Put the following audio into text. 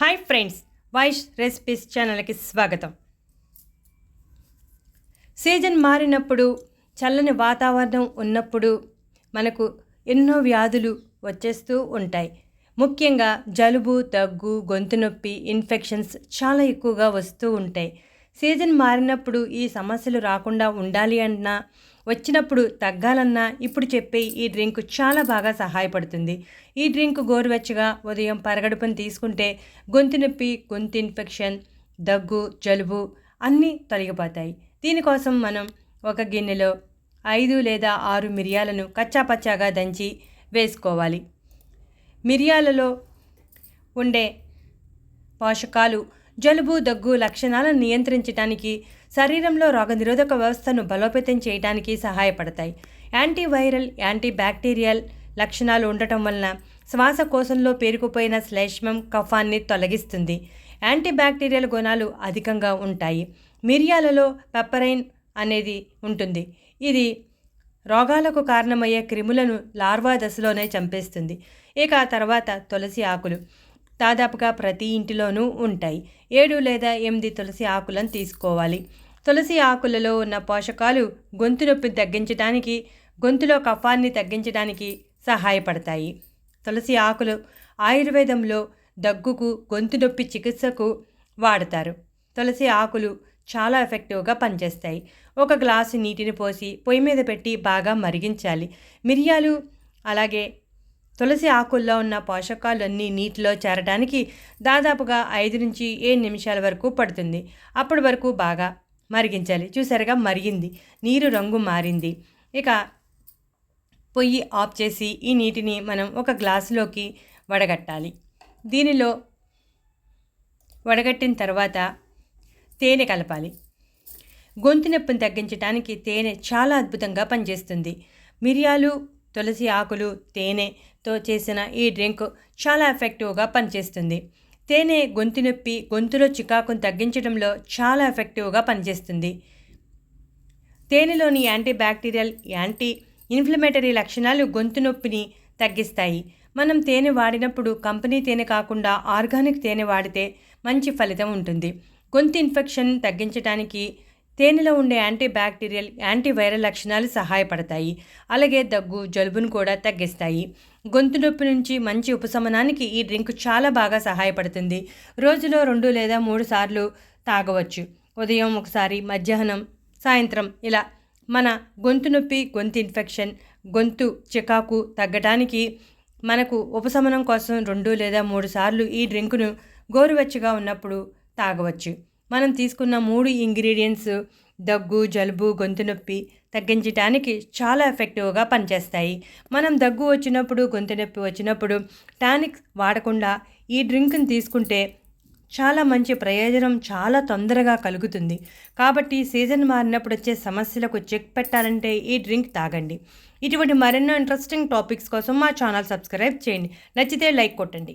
Hi friends Vaish recipes ఛానల్కి స్వాగతం. Season మారినప్పుడు చల్లని వాతావరణం ఉన్నప్పుడు మనకు ఎన్నో వ్యాధులు వచ్చేస్తూ ఉంటాయి. ముఖ్యంగా జలుబు దగ్గు గొంతు నొప్పి ఇన్ఫెక్షన్స్ చాలా ఎక్కువగా వస్తూ ఉంటాయి. సీజన్ మారినప్పుడు ఈ సమస్యలు రాకుండా ఉండాలి అన్నా వచ్చినప్పుడు తగ్గాలన్నా ఇప్పుడు చెప్పే ఈ డ్రింక్ చాలా బాగా సహాయపడుతుంది. ఈ డ్రింక్ గోరువెచ్చగా ఉదయం పరగడుపుని తీసుకుంటే గొంతు నొప్పి గొంతు ఇన్ఫెక్షన్ దగ్గు జలుబు అన్నీ తొలగిపోతాయి. దీనికోసం మనం ఒక గిన్నెలో ఐదు లేదా ఆరు మిరియాలను కచ్చాపచ్చాగా దంచి వేసుకోవాలి. మిరియాలలో ఉండే పోషకాలు జలుబు దగ్గు లక్షణాలను నియంత్రించడానికి శరీరంలో రోగనిరోధక వ్యవస్థను బలోపేతం చేయడానికి సహాయపడతాయి. యాంటీవైరల్ యాంటీ బ్యాక్టీరియల్ లక్షణాలు ఉండటం వలన శ్వాసకోశంలో పేరుకుపోయిన శ్లేష్మం కఫాన్ని తొలగిస్తుంది. యాంటీ బ్యాక్టీరియల్ గుణాలు అధికంగా ఉంటాయి. మిరియాలలో పెప్పరైన్ అనేది ఉంటుంది. ఇది రోగాలకు కారణమయ్యే క్రిములను లార్వా దశలోనే చంపేస్తుంది. ఇక తర్వాత తులసి ఆకులు. దాదాపుగా ప్రతి ఇంటిలోనూ ఉంటాయి. ఏడు లేదా ఎనిమిది తులసి ఆకులను తీసుకోవాలి. తులసి ఆకులలో ఉన్న పోషకాలు గొంతు నొప్పిని తగ్గించడానికి గొంతులో కఫాన్ని తగ్గించడానికి సహాయపడతాయి. తులసి ఆకులు ఆయుర్వేదంలో దగ్గుకు గొంతు నొప్పి చికిత్సకు వాడతారు. తులసి ఆకులు చాలా ఎఫెక్టివ్గా పనిచేస్తాయి. ఒక గ్లాసు నీటిని పోసి పొయ్యి మీద పెట్టి బాగా మరిగించాలి. మిరియాలు అలాగే తులసి ఆకుల్లో ఉన్న పోషకాలన్నీ నీటిలో చేరడానికి దాదాపుగా ఐదు నుంచి ఏడు నిమిషాల వరకు పడుతుంది. అప్పటి వరకు బాగా మరిగించాలి. చూసారుగా మరిగింది. నీరు రంగు మారింది. ఇక పొయ్యి ఆఫ్ చేసి ఈ నీటిని మనం ఒక గ్లాసులోకి వడగట్టాలి. దీనిలో వడగట్టిన తర్వాత తేనె కలపాలి. గొంతు నొప్పిని తగ్గించడానికి తేనె చాలా అద్భుతంగా పనిచేస్తుంది. మిరియాలు తులసి ఆకులు తేనెతో చేసిన ఈ డ్రింక్ చాలా ఎఫెక్టివ్గా పనిచేస్తుంది. తేనె గొంతు నొప్పి గొంతులో చికాకును తగ్గించడంలో చాలా ఎఫెక్టివ్గా పనిచేస్తుంది. తేనెలోని యాంటీ బ్యాక్టీరియల్ యాంటీ ఇన్ఫ్లమేటరీ లక్షణాలు గొంతు నొప్పిని తగ్గిస్తాయి. మనం తేనె వాడినప్పుడు కంపెనీ తేనె కాకుండా ఆర్గానిక్ తేనె వాడితే మంచి ఫలితం ఉంటుంది. గొంతు ఇన్ఫెక్షన్ తగ్గించడానికి తేనెలో ఉండే యాంటీ బ్యాక్టీరియల్ యాంటీవైరల్ లక్షణాలు సహాయపడతాయి. అలాగే దగ్గు జలుబును కూడా తగ్గిస్తాయి. గొంతు నొప్పి నుంచి మంచి ఉపశమనానికి ఈ డ్రింక్ చాలా బాగా సహాయపడుతుంది. రోజులో రెండు లేదా మూడు సార్లు తాగవచ్చు. ఉదయం ఒకసారి మధ్యాహ్నం సాయంత్రం ఇలా మన గొంతు నొప్పి గొంతు ఇన్ఫెక్షన్ గొంతు చికాకు తగ్గడానికి మనకు ఉపశమనం కోసం రెండు లేదా మూడు సార్లు ఈ డ్రింకును గోరువెచ్చగా ఉన్నప్పుడు తాగవచ్చు. మనం తీసుకున్న మూడు ఇంగ్రీడియంట్స్ దగ్గు జలుబు గొంతు నొప్పి తగ్గించడానికి చాలా ఎఫెక్టివ్గా పనిచేస్తాయి. మనం దగ్గు వచ్చినప్పుడు గొంతు నొప్పి వచ్చినప్పుడు టానిక్ వాడకుండా ఈ డ్రింక్ని తీసుకుంటే చాలా మంచి ప్రయోజనం చాలా తొందరగా కలుగుతుంది. కాబట్టి సీజన్ మారినప్పుడు వచ్చే సమస్యలకు చెక్ పెట్టాలంటే ఈ డ్రింక్ తాగండి. ఇటువంటి మరెన్నో ఇంట్రెస్టింగ్ టాపిక్స్ కోసం మా ఛానల్ సబ్స్క్రైబ్ చేయండి. నచ్చితే లైక్ కొట్టండి.